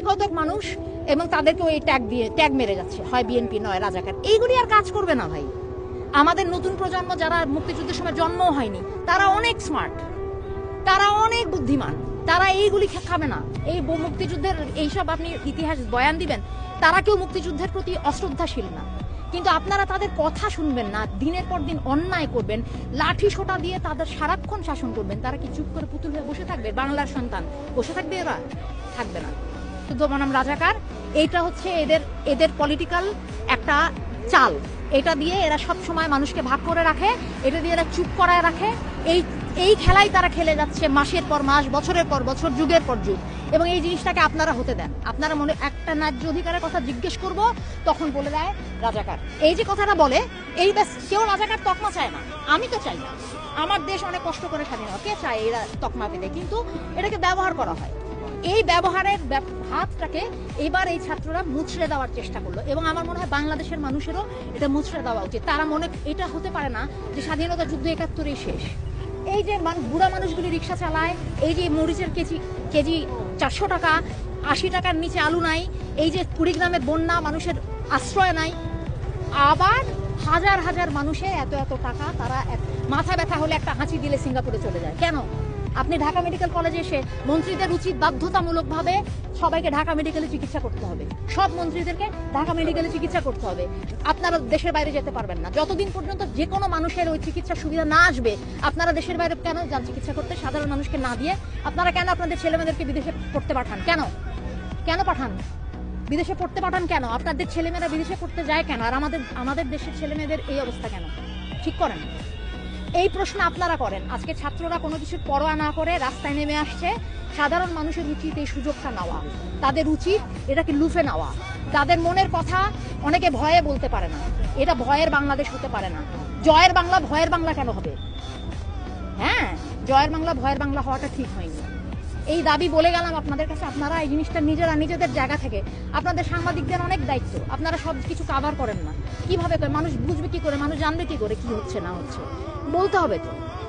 কতক মানুষ এবং তাদেরকে ওই ট্যাগ দিয়ে ট্যাগ মেরে যাচ্ছে। হয় বিএনপি নয়, রাজাকার। এইগুলি আর কাজ করবে না ভাই। আমাদের নতুন প্রজন্ম যারা মুক্তিযুদ্ধের সময় জন্ম হয়নি, তারা অনেক স্মার্ট তারা অনেক বুদ্ধিমান। তারা এইগুলি খাবে না। এই মুক্তিযুদ্ধের এইসব আপনি ইতিহাস বয়ান দিবেন, তারা কেউ মুক্তিযুদ্ধের প্রতি অশ্রদ্ধাশীল না। কিন্তু আপনারা তাদের কথা শুনবেন না, দিনের পর দিন অন্যায় করবেন, লাঠি সোটা দিয়ে তাদের সারাক্ষণ শাসন করবেন। তারা কি চুপ করে পুতুল হয়ে বসে থাকবে? বাংলার সন্তান। বসে থাকবে এরা? থাকবে না। শুদ্ধ বনাম রাজাকার এইটা হচ্ছে এদের এদের পলিটিক্যাল একটা চাল। এটা দিয়ে এরা সব সময় মানুষকে ভাগ করে রাখে, এটা দিয়ে এরা চুপ করায় রাখে। এই এই খেলাই তারা খেলে যাচ্ছে মাসের পর মাস, বছরের পর বছর, যুগের পর যুগ। এবং এই জিনিসটাকে আপনারা হতে দেন। আপনারা মনে, একটা ন্যায্য অধিকারের কথা জিজ্ঞেস করব, তখন বলে দেয় রাজাকার। এই যে কথাটা বলে, এই ব্যাস, কেউ রাজাকার তকমা চায় না। আমি তো চাই না। আমার দেশ অনেক কষ্ট করে স্বাধীন হয়। কে চায় এরা তকমা পেতে? কিন্তু এটাকে ব্যবহার করা হয়। এই ব্যবহারের হাতটাকে এবার এই ছাত্ররা মুছড়ে দেওয়ার চেষ্টা করল। এবং আমার মনে হয় বাংলাদেশের মানুষেরও এটা মুছড়ে দেওয়া উচিত। তারা মনে এটা হতে পারে না যে স্বাধীনতা যুদ্ধ একাত্তরেই শেষ। এই যে মান- বুড়া মানুষগুলি রিক্সা চালায়, এই যে মরিচের কেজি কেজি চারশো টাকা, আশি টাকার নিচে আলু নাই, এই যে কুড়িগ্রামে বন্যা, মানুষের আশ্রয় নাই, আবার হাজার হাজার মানুষে এত এত টাকা তারা মাথা ব্যথা হলে একটা হাঁচি দিলে সিঙ্গাপুরে চলে যায়। কেন? আপনি ঢাকা মেডিকেল কলেজে এসে মন্ত্রীদের উচিত বাধ্যতামূলকভাবে সবাইকে ঢাকা মেডিকেলে চিকিৎসা করতে হবে। সব মন্ত্রীদেরকে ঢাকা মেডিকেলে চিকিৎসা করতে হবে। আপনারা দেশের বাইরে যেতে পারবেন না। যতদিন পর্যন্ত যে কোনো মানুষের ওই চিকিৎসা সুবিধা না আসবে, আপনারা দেশের বাইরে কেন যান চিকিৎসা করতে? সাধারণ মানুষকে না দিয়ে আপনারা কেন আপনাদের ছেলেমেয়েদেরকে বিদেশে পড়তে পাঠান? কেন? কেন পাঠান? বিদেশে পড়তে পাঠান কেন? আপনাদের ছেলেমেয়েরা বিদেশে পড়তে যায় কেন? আর আমাদের আমাদের দেশের ছেলেমেয়েদের এই অবস্থা কেন? ঠিক করেন? এই প্রশ্ন আপনারা করেন। আজকে ছাত্ররা কোনো কিছুর পরোয়া না করে রাস্তায় নেমে আসছে। সাধারণ মানুষের উচিত এই সুযোগটা নেওয়া। তাদের উচিত এটাকে লুফে নেওয়া। তাদের মনের কথা অনেকে ভয়ে বলতে পারে না। এটা ভয়ের বাংলাদেশ হতে পারে না। জয়ের বাংলা, ভয়ের বাংলা কেন হবে? হ্যাঁ জয়ের বাংলা, ভয়ের বাংলা হওয়াটা ঠিক হয়নি। এই দাবি বলে গেলাম আপনাদের কাছে, আপনারা এই জিনিসটা নিজেরা নিজেদের জায়গা থেকে। আপনাদের সাংবাদিকদের অনেক দায়িত্ব, আপনারা সব কিছু কাভার করেন না। কীভাবে করে? মানুষ বুঝবে কি করে? মানুষ জানবে কি করে? কি হচ্ছে, না হচ্ছে? বলতে হবে তো।